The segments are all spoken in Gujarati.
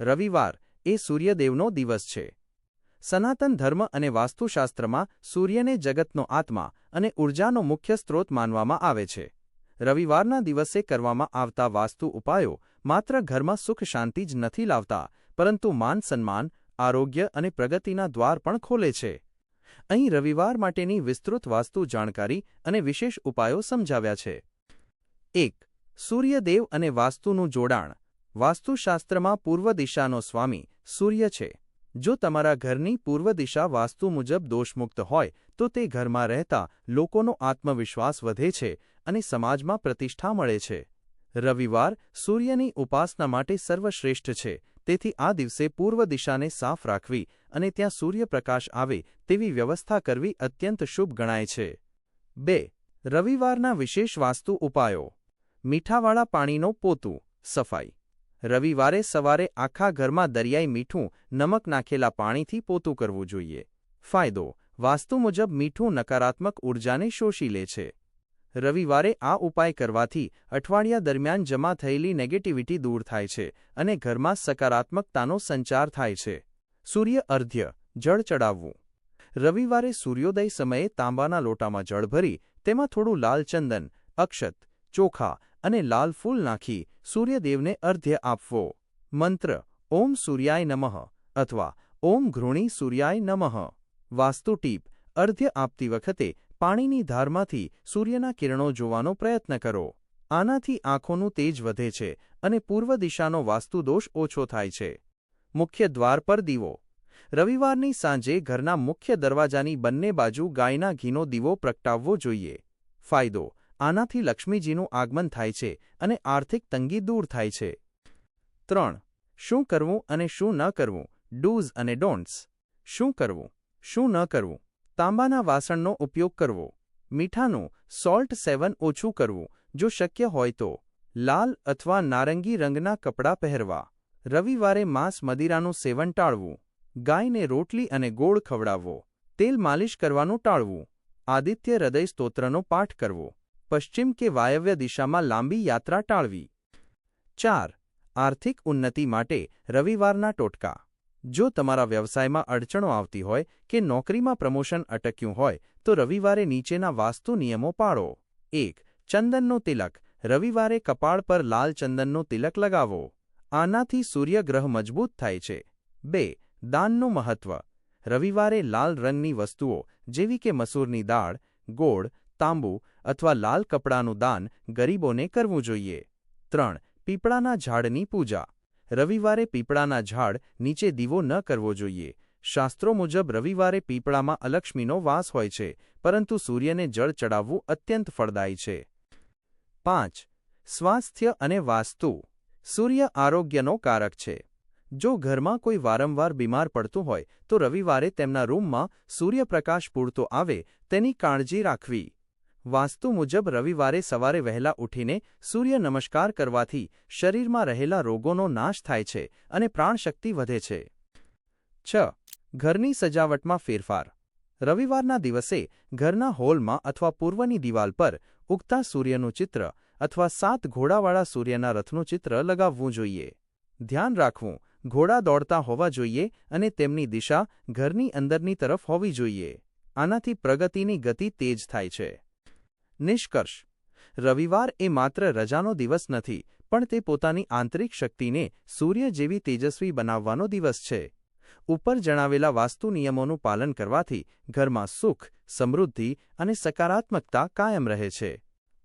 રવિવાર એ સૂર્યદેવનો દિવસ છે. સનાતન ધર્મ અને વાસ્તુશાસ્ત્રમાં સૂર્યને જગતનો આત્મા અને ઉર્જાનો મુખ્ય સ્ત્રોત માનવામાં આવે છે. રવિવારના દિવસે કરવામાં આવતા વાસ્તુ ઉપાયો માત્ર ઘરમાં સુખ શાંતિ જ નથી લાવતા, પરંતુ માન સન્માન, આરોગ્ય અને પ્રગતિના દ્વાર પણ ખોલે છે. અહીં રવિવાર માટેની વિસ્તૃત વાસ્તુ જાણકારી અને વિશેષ ઉપાયો સમજાવ્યા છે. એક, સૂર્યદેવ અને વાસ્તુનું જોડાણ. વાસ્તુશાસ્ત્રમાં પૂર્વ દિશાનો સ્વામી, સૂર્ય છે. જો તમારા ઘરની પૂર્વ દિશા વાસ્તુ મુજબ દોષમુક્ત હોય, તો તે ઘરમાં રહેતા લોકોનો આત્મવિશ્વાસ વધે છે અને સમાજમાં પ્રતિષ્ઠા મળે છે. રવિવાર સૂર્યની ઉપાસના માટે સર્વશ્રેષ્ઠ છે, તેથી આ દિવસે પૂર્વ દિશાને સાફ રાખવી અને ત્યાં સૂર્યપ્રકાશ આવે તેવી વ્યવસ્થા કરવી અત્યંત શુભ ગણાય છે. બે, રવિવારના વિશેષ વાસ્તુ ઉપાયો. મીઠાવાળા પાણીનો પોતું, સફાઈ. રવિવારે સવારે આખા ઘરમાં દરિયાઈ મીઠું નમક નાખેલા પાણીથી પોતું કરવું જોઈએ. ફાયદો, વાસ્તુ મુજબ મીઠું નકારાત્મક ઉર્જાને શોષી લે છે. રવિવારે આ ઉપાય કરવાથી અઠવાડિયા દરમિયાન જમા થયેલી નેગેટિવિટી દૂર થાય છે અને ઘરમાં સકારાત્મકતાનો સંચાર થાય છે. સૂર્ય અર્ધ્ય, જળ ચડાવવું. રવિવારે સૂર્યોદય સમયે તાંબાના લોટામાં જળ ભરી, તેમાં થોડું લાલ ચંદન, અક્ષત, ચોખા અને લાલ ફૂલ નાખી સૂર્યદેવને અર્ધ્ય આપવો. મંત્ર, ઓમ સૂર્યાય નમઃ અથવા ઓમ ઘૃણી સૂર્યાય નમઃ. વાસ્તુ ટીપ, અર્ધ્ય આપતી વખતે પાણીની ધારમાંથી સૂર્યના કિરણો જોવાનો પ્રયત્ન કરો. આનાથી આંખોનું તેજ વધે છે અને પૂર્વ દિશાનો વાસ્તુદોષ ઓછો થાય છે. મુખ્ય દ્વાર પર દીવો. રવિવારની સાંજે ઘરના મુખ્ય દરવાજાની બંને બાજુ ગાયના ઘીનો દીવો પ્રગટાવવો જોઈએ. ફાયદો આનાથી લક્ષ્મીજીનું આગમન થાય છે અને આર્થિક તંગી દૂર થાય છે. ત્રણ. શું કરવું અને શું ન કરવું? ડૂઝ અને ડોન્ટ્સ શું કરવું? શું ન કરવું? તાંબાના વાસણનો ઉપયોગ કરવો. મીઠાનું સોલ્ટ સેવન ઓછું કરવું, જો શક્ય હોય તો. લાલ અથવા નારંગી રંગના કપડાં પહેરવા. રવિવારે માંસ મદિરાનું સેવન ટાળવું. ગાયને રોટલી અને ગોળ ખવડાવવો. તેલ માલિશ કરવાનું ટાળવું. આદિત્ય હૃદય સ્તોત્રનો પાઠ કરવો. પશ્ચિમ કે વાયવ્ય દિશામાં લાંબી યાત્રા ટાળવી. ચાર, આર્થિક ઉન્નતિ માટે રવિવારના ટોટકા. જો તમારા વ્યવસાયમાં અડચણો આવતી હોય કે નોકરીમાં પ્રમોશન અટક્યું હોય, તો રવિવારે નીચેના વાસ્તુ નિયમો પાળો. એક, ચંદનનો તિલક. રવિવારે કપાળ પર લાલ ચંદનનો તિલક લગાવો. આનાથી સૂર્યગ્રહ મજબૂત થાય છે. બે, દાનનું મહત્વ. રવિવારે લાલ રંગની વસ્તુઓ, જેવી કે મસૂરની દાળ, ગોળ તાંબુ અથવા લાલ કપડાનું દાન ગરીબોને કરવું જોઈએ. ત્રણ, પીપળાના ઝાડની પૂજા. રવિવારે પીપળાના ઝાડ નીચે દીવો ન કરવો જોઈએ. શાસ્ત્રો મુજબ રવિવારે પીપળામાં અલક્ષ્મીનો વાસ હોય છે, પરંતુ સૂર્યને જળ ચડાવવું અત્યંત ફળદાયી છે. પાંચ, સ્વાસ્થ્ય અને વાસ્તુ. સૂર્ય આરોગ્યનો કારક છે. જો ઘરમાં કોઈ વારંવાર બીમાર પડતું હોય, તો રવિવારે તેમના રૂમમાં સૂર્યપ્રકાશ પૂરતો આવે તેની કાળજી રાખવી. વાસ્તુ મુજબ રવિવારે સવારે વહેલા ઉઠીને સૂર્ય નમસ્કાર કરવાથી શરીરમાં રહેલા રોગોનો નાશ થાય છે અને પ્રાણશક્તિ વધે છે. છ. ઘરની સજાવટમાં ફેરફાર. રવિવારના દિવસે ઘરના હોલમાં અથવા પૂર્વની દિવાલ પર ઉગતા સૂર્યનું ચિત્ર અથવા સાત ઘોડાવાળા સૂર્યના રથનું ચિત્ર લગાવવું જોઈએ. ધ્યાન રાખવું, ઘોડા દોડતા હોવા જોઈએ અને તેમની દિશા ઘરની અંદરની તરફ હોવી જોઈએ. આનાથી પ્રગતિની ગતિ તેજ થાય છે. નિષ્કર્ષ. રવિવાર એ માત્ર રજાનો દિવસ નથી, પણ તે પોતાની આંતરિક શક્તિને સૂર્ય જેવી તેજસ્વી બનાવવાનો દિવસ છે. ઉપર જણાવેલા વાસ્તુ નિયમોનું પાલન કરવાથી ઘરમાં સુખ, સમૃદ્ધિ અને સકારાત્મકતા કાયમ રહે છે.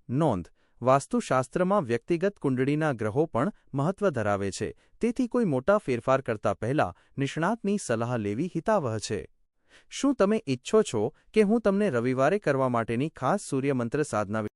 નોંધ. વાસ્તુશાસ્ત્રમાં વ્યક્તિગત કુંડળીના ગ્રહો પણ મહત્વ ધરાવે છે, તેથી કોઈ મોટા ફેરફાર કરતા પહેલા નિષ્ણાતની સલાહ લેવી હિતાવહ છે. શું તમે ઈચ્છો છો કે હું તમને રવિવારે કરવા માટેની ખાસ સૂર્યમંત્ર સાધના